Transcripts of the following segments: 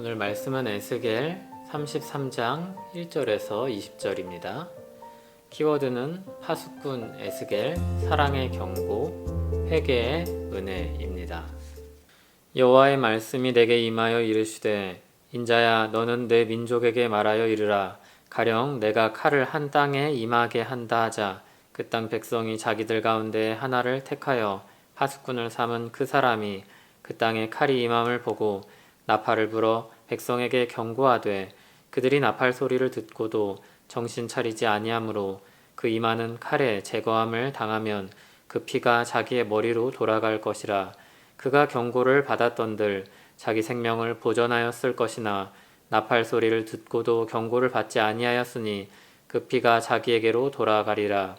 오늘 말씀은 에스겔 33장 1절에서 20절입니다. 키워드는 파수꾼 에스겔 사랑의 경고 회개의 은혜입니다. 여호와의 말씀이 내게 임하여 이르시되 인자야 너는 내 민족에게 말하여 이르라 가령 내가 칼을 한 땅에 임하게 한다 하자 그 땅 백성이 자기들 가운데 하나를 택하여 파수꾼을 삼은 그 사람이 그 땅에 칼이 임함을 보고 나팔을 불어 백성에게 경고하되 그들이 나팔 소리를 듣고도 정신 차리지 아니하므로 그 임하는 칼에 제거함을 당하면 그 피가 자기의 머리로 돌아갈 것이라. 그가 경고를 받았던들 자기 생명을 보전하였을 것이나 나팔 소리를 듣고도 경고를 받지 아니하였으니 그 피가 자기에게로 돌아가리라.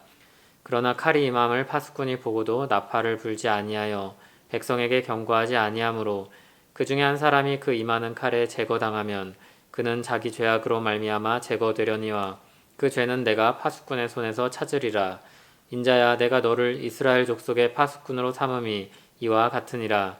그러나 칼이 임함을 파수꾼이 보고도 나팔을 불지 아니하여 백성에게 경고하지 아니하므로 그 중에 한 사람이 그 임하는 칼에 제거당하면 그는 자기 죄악으로 말미암아 제거되려니와 그 죄는 내가 파수꾼의 손에서 찾으리라. 인자야 내가 너를 이스라엘 족속의 파수꾼으로 삼음이 이와 같으니라.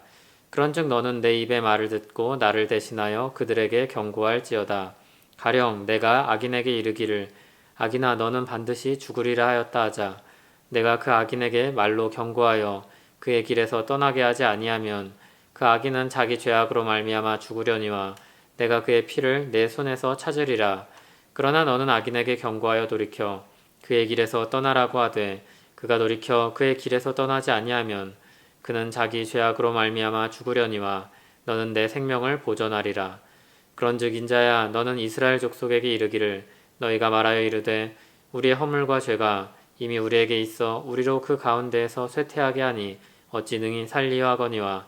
그런즉 너는 내 입의 말을 듣고 나를 대신하여 그들에게 경고할지어다. 가령 내가 악인에게 이르기를 악인아 너는 반드시 죽으리라 하였다 하자. 내가 그 악인에게 말로 경고하여 그의 길에서 떠나게 하지 아니하면 그 악인은 자기 죄악으로 말미암아 죽으려니와 내가 그의 피를 내 손에서 찾으리라. 그러나 너는 악인에게 경고하여 돌이켜 그의 길에서 떠나라고 하되 그가 돌이켜 그의 길에서 떠나지 아니하면 그는 자기 죄악으로 말미암아 죽으려니와 너는 내 생명을 보존하리라. 그런즉 인자야 너는 이스라엘 족속에게 이르기를 너희가 말하여 이르되 우리의 허물과 죄가 이미 우리에게 있어 우리로 그 가운데에서 쇠퇴하게 하니 어찌 능히 살리려 하거니와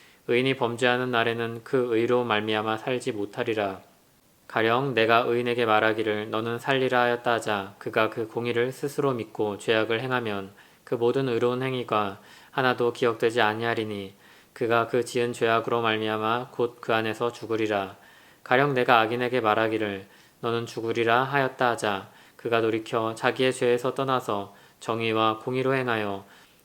의인이 범죄하는 날에는 그 의로 말미암아 살지 못하리라. 가령 내가 의인에게 말하기를 너는 살리라 하였다 하자 그가 그 공의를 스스로 믿고 죄악을 행하면 그 모든 의로운 행위가 하나도 기억되지 아니하리니 그가 그 지은 죄악으로 말미암아 곧 그 안에서 죽으리라. 가령 내가 악인에게 말하기를 너는 죽으리라 하였다 하자 그가 돌이켜 자기의 죄에서 떠나서 정의와 공의로 행하여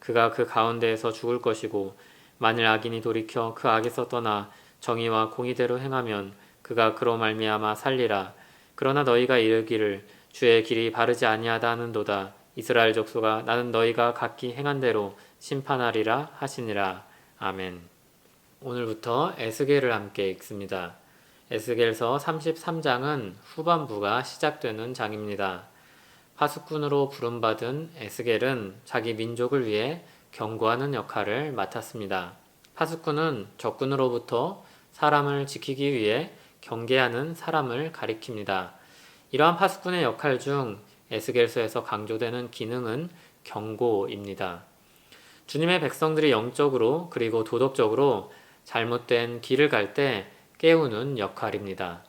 그가 그 가운데에서 죽을 것이고 만일 악인이 돌이켜 그 악에서 떠나 정의와 공의대로 행하면 그가 그로 말미암아 살리라 그러나 너희가 이르기를 주의 길이 바르지 아니하다 하는도다 이스라엘 족속아 나는 너희가 각기 행한 대로 심판하리라 하시니라 아멘 오늘부터 에스겔을 함께 읽습니다. 에스겔서 33장은 후반부가 시작되는 장입니다. 파수꾼으로 부름받은 에스겔은 자기 민족을 위해 경고하는 역할을 맡았습니다. 파수꾼은 적군으로부터 사람을 지키기 위해 경계하는 사람을 가리킵니다. 이러한 파수꾼의 역할 중 에스겔서에서 강조되는 기능은 경고입니다. 주님의 백성들이 영적으로 그리고 도덕적으로 잘못된 길을 갈 때 깨우는 역할입니다.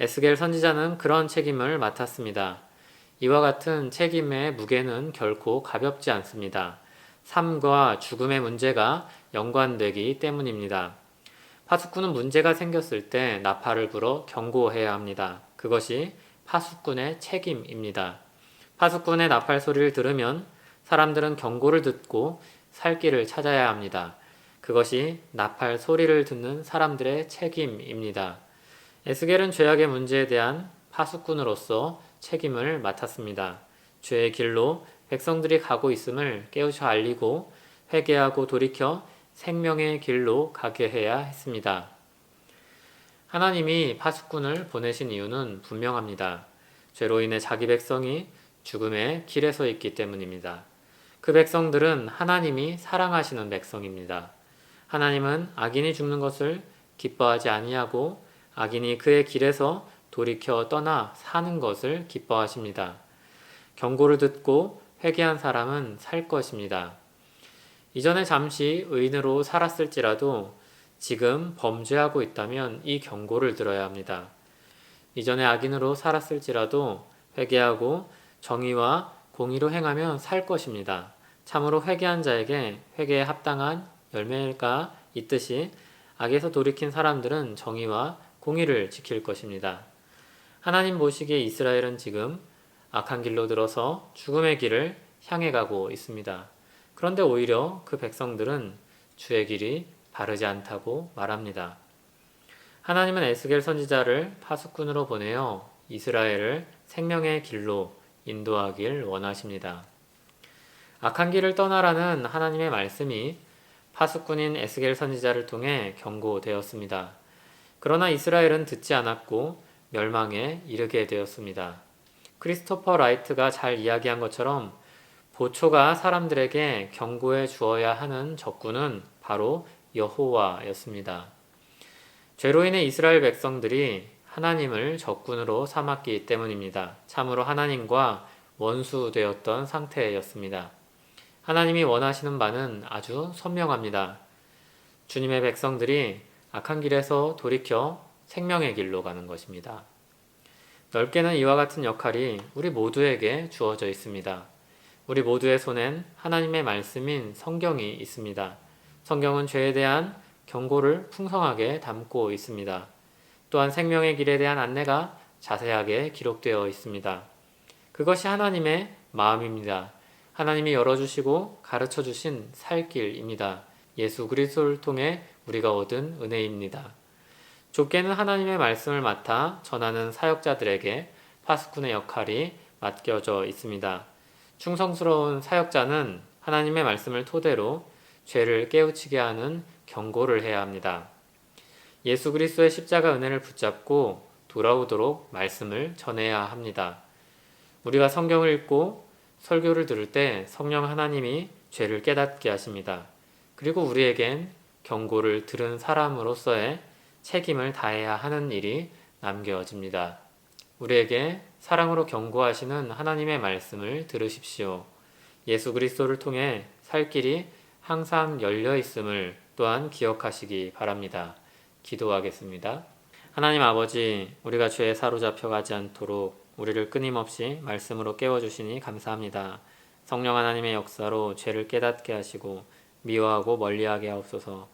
에스겔 선지자는 그런 책임을 맡았습니다. 이와 같은 책임의 무게는 결코 가볍지 않습니다. 삶과 죽음의 문제가 연관되기 때문입니다. 파수꾼은 문제가 생겼을 때 나팔을 불어 경고해야 합니다. 그것이 파수꾼의 책임입니다. 파수꾼의 나팔 소리를 들으면 사람들은 경고를 듣고 살 길을 찾아야 합니다. 그것이 나팔 소리를 듣는 사람들의 책임입니다. 에스겔은 죄악의 문제에 대한 파수꾼으로서 책임을 맡았습니다. 죄의 길로 백성들이 가고 있음을 깨우쳐 알리고 회개하고 돌이켜 생명의 길로 가게 해야 했습니다. 하나님이 파수꾼을 보내신 이유는 분명합니다. 죄로 인해 자기 백성이 죽음의 길에 서 있기 때문입니다. 그 백성들은 하나님이 사랑하시는 백성입니다. 하나님은 악인이 죽는 것을 기뻐하지 아니하고 악인이 그의 길에서 돌이켜 떠나 사는 것을 기뻐하십니다. 경고를 듣고 회개한 사람은 살 것입니다. 이전에 잠시 의인으로 살았을지라도 지금 범죄하고 있다면 이 경고를 들어야 합니다. 이전에 악인으로 살았을지라도 회개하고 정의와 공의로 행하면 살 것입니다. 참으로 회개한 자에게 회개에 합당한 열매가 있듯이 악에서 돌이킨 사람들은 정의와 공의를 지킬 것입니다. 하나님 보시기에 이스라엘은 지금 악한 길로 들어서 죽음의 길을 향해 가고 있습니다. 그런데 오히려 그 백성들은 주의 길이 바르지 않다고 말합니다. 하나님은 에스겔 선지자를 파수꾼으로 보내어 이스라엘을 생명의 길로 인도하길 원하십니다. 악한 길을 떠나라는 하나님의 말씀이 파수꾼인 에스겔 선지자를 통해 경고되었습니다. 그러나 이스라엘은 듣지 않았고 멸망에 이르게 되었습니다. 크리스토퍼 라이트가 잘 이야기한 것처럼 보초가 사람들에게 경고해 주어야 하는 적군은 바로 여호와였습니다. 죄로 인해 이스라엘 백성들이 하나님을 적군으로 삼았기 때문입니다. 참으로 하나님과 원수되었던 상태였습니다. 하나님이 원하시는 바는 아주 선명합니다. 주님의 백성들이 악한 길에서 돌이켜 생명의 길로 가는 것입니다. 넓게는 이와 같은 역할이 우리 모두에게 주어져 있습니다. 우리 모두의 손엔 하나님의 말씀인 성경이 있습니다. 성경은 죄에 대한 경고를 풍성하게 담고 있습니다. 또한 생명의 길에 대한 안내가 자세하게 기록되어 있습니다. 그것이 하나님의 마음입니다. 하나님이 열어주시고 가르쳐 주신 살 길입니다. 예수 그리스도를 통해 우리가 얻은 은혜입니다. 좁게는 하나님의 말씀을 맡아 전하는 사역자들에게 파수꾼의 역할이 맡겨져 있습니다. 충성스러운 사역자는 하나님의 말씀을 토대로 죄를 깨우치게 하는 경고를 해야 합니다. 예수 그리스도의 십자가 은혜를 붙잡고 돌아오도록 말씀을 전해야 합니다. 우리가 성경을 읽고 설교를 들을 때 성령 하나님이 죄를 깨닫게 하십니다. 그리고 우리에겐 경고를 들은 사람으로서의 책임을 다해야 하는 일이 남겨집니다. 우리에게 사랑으로 경고하시는 하나님의 말씀을 들으십시오. 예수 그리스도를 통해 살 길이 항상 열려 있음을 또한 기억하시기 바랍니다. 기도하겠습니다. 하나님 아버지, 우리가 죄에 사로잡혀 가지 않도록 우리를 끊임없이 말씀으로 깨워주시니 감사합니다. 성령 하나님의 역사로 죄를 깨닫게 하시고 미워하고 멀리하게 하옵소서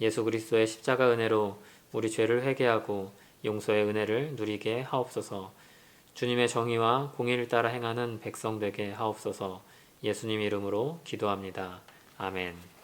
예수 그리스도의 십자가 은혜로 우리 죄를 회개하고 용서의 은혜를 누리게 하옵소서 주님의 정의와 공의를 따라 행하는 백성 되게 하옵소서 예수님 이름으로 기도합니다. 아멘.